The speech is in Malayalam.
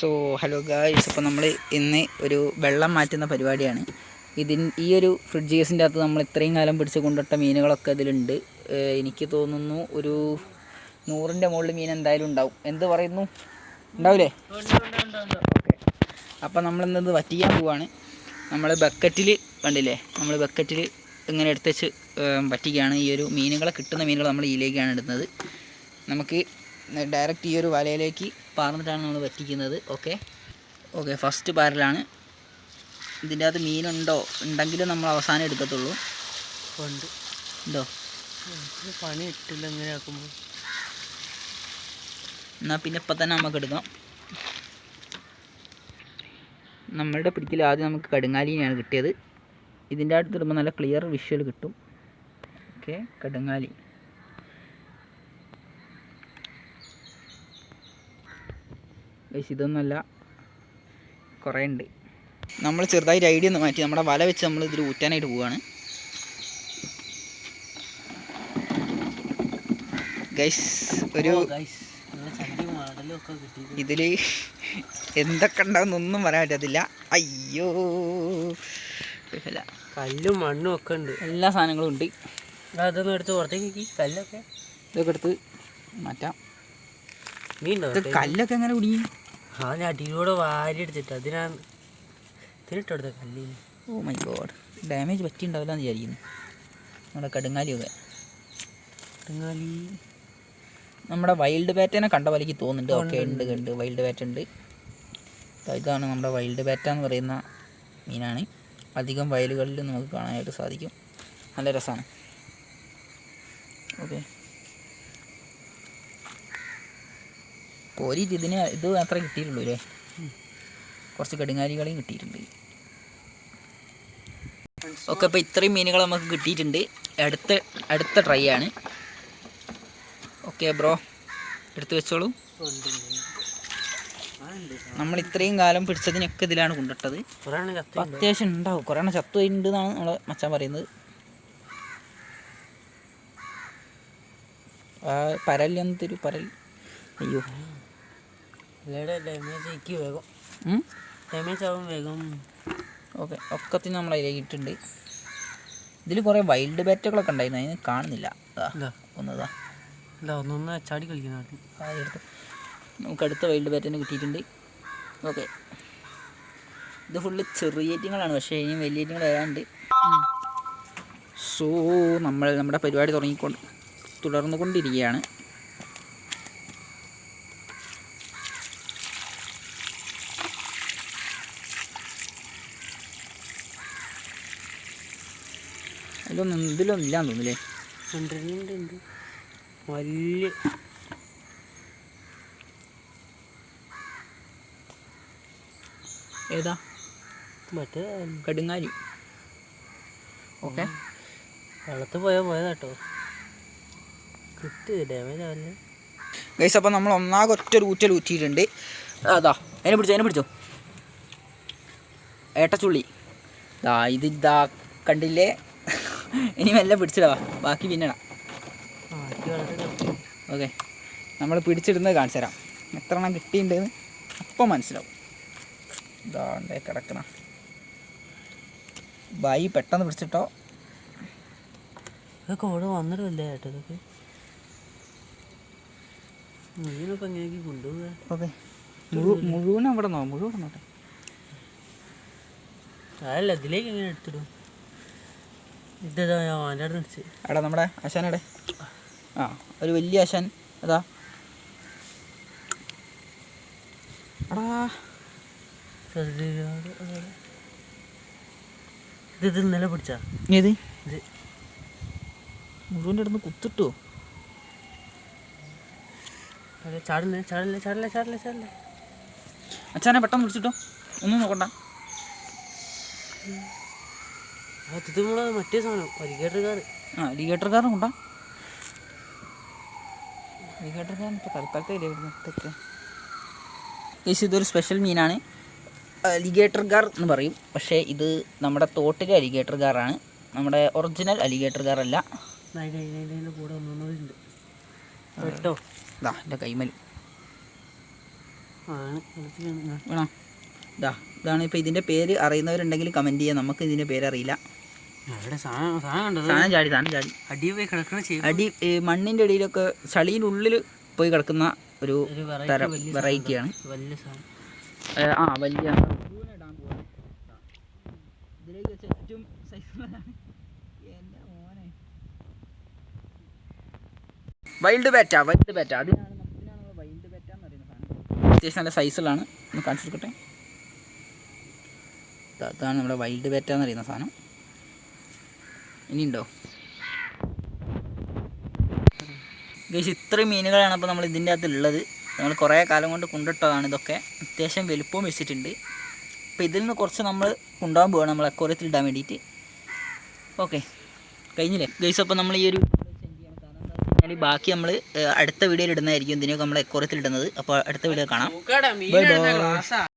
സോ ഹലോ ഗായ്സ് അപ്പോൾ നമ്മൾ ഇന്ന് ഒരു വെള്ളം മാറ്റുന്ന പരിപാടിയാണ്. ഇതിൻ ഈ ഒരു ഫ്രിഡ്ജ് കേസിന്റെ അകത്ത് നമ്മൾ ഇത്രയും കാലം പിടിച്ച് കൊണ്ടിട്ട മീനുകളൊക്കെ ഇതിലുണ്ട്. എനിക്ക് തോന്നുന്നു ഒരു നൂറിന്റെ മുകളിൽ മീൻ എന്തായാലും ഉണ്ടാവും. എന്ത് പറയുന്നു? ഉണ്ടാവില്ലേ ഓക്കെ. അപ്പോൾ നമ്മളിന്നത് വറ്റിക്കാൻ പോവാണ്. നമ്മൾ ബക്കറ്റിൽ കണ്ടില്ലേ? നമ്മൾ ബക്കറ്റിൽ ഇങ്ങനെ എടുത്തുവെച്ച് വറ്റിക്കുകയാണ്. ഈ ഒരു മീനുകളെ കിട്ടുന്ന മീനുകൾ നമ്മൾ ഇതിലേക്കാണ് ഇടുന്നത്. നമുക്ക് ഡയറക്റ്റ് ഈ ഒരു വലയിലേക്ക് പാർന്നിട്ടാണ് നമ്മൾ വറ്റിക്കുന്നത്. ഓക്കെ ഓക്കെ ഫസ്റ്റ് പാരലാണ് ഇതിന്റെ അകത്ത് മീനുണ്ടോ? ഉണ്ടെങ്കിലും നമ്മൾ അവസാനം എടുക്കത്തുള്ളൂ. ഉണ്ട്. ഉണ്ടോ? പണി ഇട്ടില്ല ഇങ്ങനെ ആക്കുമ്പോൾ എന്നാൽ പിന്നെ ഇപ്പം തന്നെ നമുക്ക് എടുക്കാം. നമ്മളുടെ പിടിക്കൽ ആദ്യം നമുക്ക് കടുങ്ങാലിനെയാണ് കിട്ടിയത്. ഇതിന്റെ അടുത്ത് വരുമ്പോൾ നല്ല ക്ലിയർ വിഷ്വൽ കിട്ടും. ഓക്കെ കടുങ്ങാലി. ഗൈസ് ഇതൊന്നുമല്ല. കുറേ ഉണ്ട് നമ്മൾ ചെറുതായിട്ട് ഐഡിയ ഒന്ന് മാറ്റി. നമ്മുടെ വല വെച്ച് നമ്മൾ ഇതിൽ ഊറ്റാനായിട്ട് പോവാണ്. ഗൈസ് ഒരു ഇതിൽ എന്തൊക്കെ ഉണ്ടാവുന്നൊന്നും പറയാൻ പറ്റത്തില്ല. അയ്യോ. കല്ലും മണ്ണും ഒക്കെ ഉണ്ട്. എല്ലാ സാധനങ്ങളും ഉണ്ട്. അതൊന്നും എടുത്ത് പുറത്തേക്ക് കല്ലൊക്കെ. ഇതൊക്കെ എടുത്ത് മാറ്റാം. കല്ലൊക്കെ എങ്ങനെ കുടുങ്ങി? ഞാൻ അടിയിലൂടെ വാരി എടുത്തിട്ട് തിരിട്ടെടുത്ത കല്ലിന് ഓ മൈ ഗോഡ് ഡാമേജ് പറ്റിയിട്ടുണ്ടാവില്ല എന്ന് വിചാരിക്കുന്നു. നമ്മുടെ കടുങ്ങാലിയൊക്കെ. കടുങ്ങാലി. നമ്മുടെ വൈൽഡ് ബാറ്റനെ കണ്ട പോലെ തോന്നുന്നുണ്ട്. ഓക്കെ ഉണ്ട് ഉണ്ട് വൈൽഡ് ബാറ്റ് ഉണ്ട്. ഇതാണ് നമ്മുടെ വൈൽഡ് ബാറ്റ എന്ന് പറയുന്ന മീനാണ്. അധികം വയലുകളിൽ നമുക്ക് കാണാനായിട്ട് സാധിക്കും. നല്ല രസമാണ്. ഓക്കെ പോരിട്ട് ഇതിന് ഇത് മാത്രമേ കിട്ടിയിട്ടുള്ളൂ അല്ലേ? കുറച്ച് കടുങ്ങാലികളെയും കിട്ടിയിട്ടുണ്ട്. ഓക്കെ അപ്പോൾ ഇത്രയും മീനുകൾ നമുക്ക് കിട്ടിയിട്ടുണ്ട്. അടുത്ത അടുത്ത ട്രൈ ആണ്. ഓക്കെ ബ്രോ എടുത്തു വെച്ചോളൂ. നമ്മൾ ഇത്രയും കാലം പിടിച്ചതിനൊക്കെ ഇതിലാണ് കൊണ്ടിട്ടത്. അത്യാവശ്യം ഉണ്ടാവും. കുറേ എണ്ണം ചത്തു ഉണ്ട് എന്നാണ് നമ്മൾ മച്ചാൻ പറയുന്നത്. ആ പരലൊന്നും പരൽ? അയ്യോ. ഓക്കെ ഒക്കത്തിന് നമ്മൾ അതിലേക്ക് ഇട്ടിട്ടുണ്ട്. ഇതിൽ കുറേ വൈൽഡ് ബാറ്റുകളൊക്കെ ഉണ്ടായിരുന്നു അതിന് കാണുന്നില്ല. ഒന്നതാ ഒന്നൊന്ന് ചാടി കളിക്കുന്ന നമുക്ക് അടുത്ത വൈൽഡ് ബാറ്റിന് കിട്ടിയിട്ടുണ്ട്. ഓക്കെ. ഇത് ഫുള്ള് ചെറിയ ഏറ്റിങ്ങളാണ് പക്ഷേ ഇനി വലിയ ഏറ്റിങ്ങൾ വരാണ്ട് സോ നമ്മൾ നമ്മുടെ പരിപാടി തുടങ്ങിക്കൊണ്ട് തുടർന്നു ഇതിലൊന്നും ഇതിലൊന്നും ഇല്ലാന്ന് തോന്നുന്നില്ലേ ഉണ്ട് വലിയ ഏതാ? മറ്റേ കടുങ്ങാലി ഓക്കെ. വെള്ളത്ത് പോയാൽ പോയതാട്ടോ. കിട്ടി ഡാമേജ് ആവില്ലേ? ഗൈസ് അപ്പോൾ നമ്മൾ ഒന്നാകെ ഒറ്റ ഊറ്റൽ ഊറ്റിയിട്ടുണ്ട്. അതാ അതിനെ പിടിച്ചോ അതിനെ പിടിച്ചോ. ഏട്ടച്ചുള്ളി. ഇതാ ഇത് ഇതാ കണ്ടില്ലേ? ഇനി മെല്ലെ പിടിച്ചിടാ ബാക്കി പിന്നെ ഓക്കെ. നമ്മൾ പിടിച്ചിടുന്നത് കാണിച്ചു തരാം. എത്ര എണ്ണം കിട്ടിയിട്ടുണ്ടെന്ന് അപ്പം മനസ്സിലാവും. ഇതാണ്ട് കിടക്കണം. ബായി പെട്ടെന്ന് പിടിച്ചിട്ടോ. ഇതൊക്കെ ഇവിടെ വന്നിട്ടില്ലേ ഏട്ടോ ഇതൊക്കെ മുഴുവനൊക്കെ എങ്ങനെയൊക്കെ കൊണ്ടുപോകുക ഓക്കെ. മുഴു മുഴുവൻ അവിടെ നോ മുഴുവൻ നോട്ടെ അതല്ല ഇതിലേക്ക് എങ്ങനെ എടുത്തിടും ഇതാ ഞാൻ അവന്റെ അടുത്ത് അടിച്ച് എടാ നമ്മുടെ ആശാനെടെ ആ ഒരു വലിയ ആശാൻ അതാ. എടാ. ഇത് ഇത് ഇന്നലെ പിടിച്ചാ? ഏത് ഇത്? മുഴുവന്റെ അടുത്ത് കുത്തിട്ടോ? അതെ ചാടില്ലേ ചാടില്ലേ ചാടില്ലേ ചാടില്ലേ ചാടില്ലേ. അച്ഛനെ പെട്ടെന്ന് പിടിച്ചിട്ടോ ഒന്നും നോക്കണ്ട. അത് ഇത് നമ്മളെ മറ്റേ സാധനം പരിക്കേട്ടുകാർ ആ അലിഗേറ്റർക്കാരൻ കൊണ്ടാ? അലിഗേറ്റർക്കാരൻ ഇപ്പോൾ തൽക്കാലത്തെ ഇതൊരു സ്പെഷ്യൽ മീനാണ്. അലിഗേറ്റർ ഗാർ എന്ന് പറയും. പക്ഷേ ഇത് നമ്മുടെ തോട്ടിലെ അലിഗേറ്റർ ഗാറാണ് നമ്മുടെ ഒറിജിനൽ അലിഗേറ്റർ ഗാർ അല്ല കൂടെ കേട്ടോ ഇതാ എന്റെ വെള്ളത്തിലാണ് വേണോ? ഇതാ ഇതാണ് ഇപ്പോൾ ഇതിന്റെ പേര് അറിയുന്നവരുണ്ടെങ്കിൽ കമന്റ് ചെയ്യാം. നമുക്ക് ഇതിന്റെ പേര് അറിയില്ല. സാധനം ചാടി സാധനം ചാടി. അടി പോയി അടി മണ്ണിന്റെ അടിയിലൊക്കെ ചളിയുടെ ഉള്ളിൽ പോയി കിടക്കുന്ന ഒരു തരം വെറൈറ്റിയാണ് ആ വലിയ ഇതിലേക്ക് വൈൽഡ് ബാറ്റ വൈൽഡ് ബാറ്റ അതിനാണ് വൈൽഡ് ബാറ്റ എന്ന് പറയുന്ന സാധനം. അത്യാവശ്യം നല്ല സൈസിലാണ് ഒന്ന് കാണിച്ചു കൊടുക്കട്ടെ? ദാ ഇതാണ് നമ്മുടെ വൈൽഡ് ബേറ്റ എന്ന് പറയുന്ന സാധനം. ഇനിയുണ്ടോ? ഗൈസ് ഇത്രയും മീനുകളാണ് അപ്പോൾ നമ്മൾ ഇതിന്റെ അകത്ത് ഉള്ളത് നമ്മൾ കുറേ കാലം കൊണ്ട് കൊണ്ടിട്ടതാണ് ഇതൊക്കെ. അത്യാവശ്യം വലുപ്പവും വെച്ചിട്ടുണ്ട്. അപ്പോൾ ഇതിൽ നിന്ന് കുറച്ച് നമ്മൾ കൊണ്ടുപോകാൻ പോവാണ് നമ്മൾ അക്വറിയത്തിൽ ഇടാൻ വേണ്ടിയിട്ട്. ഓക്കെ. കഴിഞ്ഞില്ലേ? ഗൈസ് അപ്പോൾ നമ്മൾ ഈ ഒരു ബാക്കി നമ്മൾ അടുത്ത വീഡിയോയിൽ ഇടുന്നതായിരിക്കും. ഇതിനൊക്കെ നമ്മൾ അക്വറിയത്തിൽ ഇടുന്നത്. അപ്പോൾ അടുത്ത വീഡിയോ കാണാം.